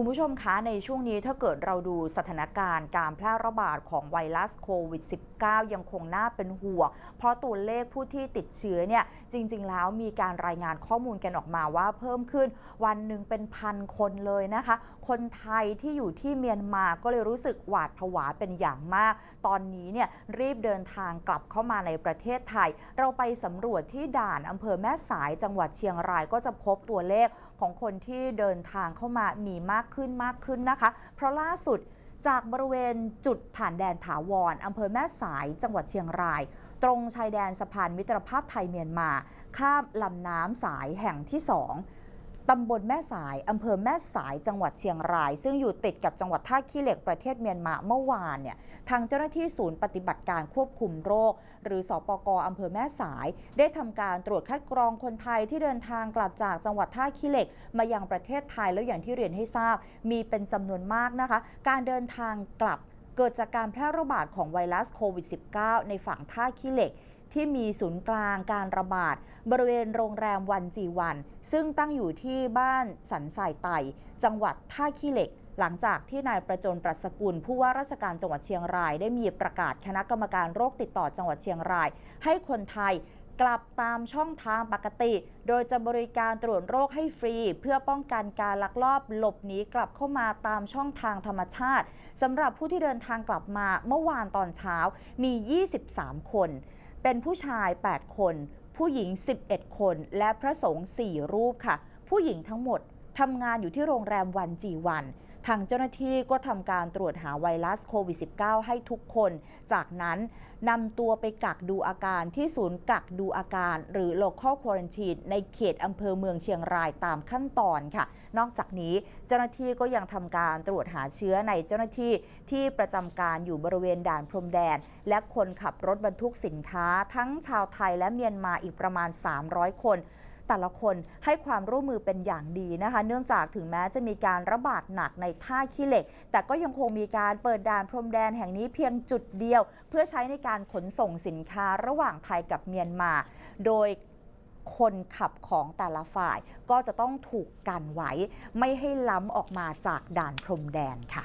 คุณผู้ชมคะในช่วงนี้ถ้าเกิดเราดูสถานการณ์การแพร่ระบาดของไวรัสโควิด -19 ยังคงน่าเป็นห่วง เพราะตัวเลขผู้ที่ติดเชื้อเนี่ยจริง ๆ แล้วมีการรายงานข้อมูลกันออกมาว่าเพิ่มขึ้นวันหนึ่งเป็นพันคนเลยนะคะ คนไทยที่อยู่ที่เมียนมาก็เลยรู้สึกหวาดผวาเป็นอย่างมาก ตอนนี้เนี่ยรีบเดินทางกลับเข้ามาในประเทศไทย เราไปสำรวจที่ด่านอำเภอแม่สายจังหวัดเชียงรายก็จะพบตัวเลขของคนที่เดินทางเข้ามามีมากขึ้นมากขึ้นนะคะ เพราะล่าสุดจากบริเวณจุดผ่านแดนถาวรอำเภอแม่สายจังหวัดเชียงราย ตรงชายแดนสะพานมิตรภาพไทยเมียนมา ข้ามลำน้ำสายแห่งที่สอง ตำบลแม่สาย อำเภอแม่สายจังหวัดเชียงราย ซึ่งอยู่ติดกับจังหวัดท่าขี้เหล็กประเทศเมียนมาเมื่อวานเนี่ยทางเจ้าหน้าที่ศูนย์ปฏิบัติการควบคุมโรค หรือสอปกอำเภอแม่สาย ได้ทำการตรวจคัดกรองคนไทยที่เดินทางกลับจากจังหวัดท่าขี้เหล็ก มายังประเทศไทยแล้วอย่างที่เรียนให้ทราบ มีเป็นจำนวนมากนะคะ การเดินทางกลับเกิดจากการแพร่ระบาดของไวรัสโควิด -19 ในฝั่งท่าขี้เหล็ก ที่มีศูนย์กลางการระบาด บริเวณโรงแรมวันจีวัน ซึ่งตั้งอยู่ที่บ้านสันทรายไต จังหวัดท่าขี้เหล็ก หลังจากที่นายประจนปรัชกุล ผู้ว่าราชการจังหวัดเชียงราย ได้มีประกาศคณะกรรมการโรคติดต่อจังหวัดเชียงราย ให้คนไทยกลับตามช่องทางปกติ โดยจะบริการตรวจโรคให้ฟรี เพื่อป้องกันการลักลอบหลบหนีกลับเข้ามาตามช่องทางธรรมชาติสำหรับผู้ที่เดินทางกลับมาเมื่อวานตอนเช้ามี 23 คน เป็นผู้ชาย 8 คน ผู้หญิง 11 คน และพระสงฆ์4รูปค่ะ ผู้หญิงทั้งหมดทำงานอยู่ที่โรงแรมวันจีวัน ทางเจ้าหน้าที่ก็ทำการตรวจหาไวรัสโควิด -19 ให้ทุกคน จากนั้นนำตัวไปกักดูอาการที่ศูนย์กักดูอาการ หรือ local quarantine ในเขตอำเภอเมืองเชียงรายตามขั้นตอนค่ะ นอกจากนี้เจ้าหน้าที่ก็ยังทำการตรวจหาเชื้อในเจ้าหน้าที่ที่ประจำการอยู่บริเวณด่านพรมแดน และคนขับรถบรรทุกสินค้า ทั้งชาวไทยและเมียนมาอีกประมาณ 300 คน แต่ละคนให้ความร่วมมือเป็นอย่างดีนะคะ เนื่องจากถึงแม้จะมีการระบาดหนักในท่าขี้เหล็ก แต่ก็ยังคงมีการเปิดด่านพรมแดนแห่งนี้เพียงจุดเดียว เพื่อใช้ในการขนส่งสินค้าระหว่างไทยกับเมียนมา โดยคนขับของแต่ละฝ่ายก็จะต้องถูกกันไว้ ไม่ให้ล้ำออกมาจากด่านพรมแดนค่ะ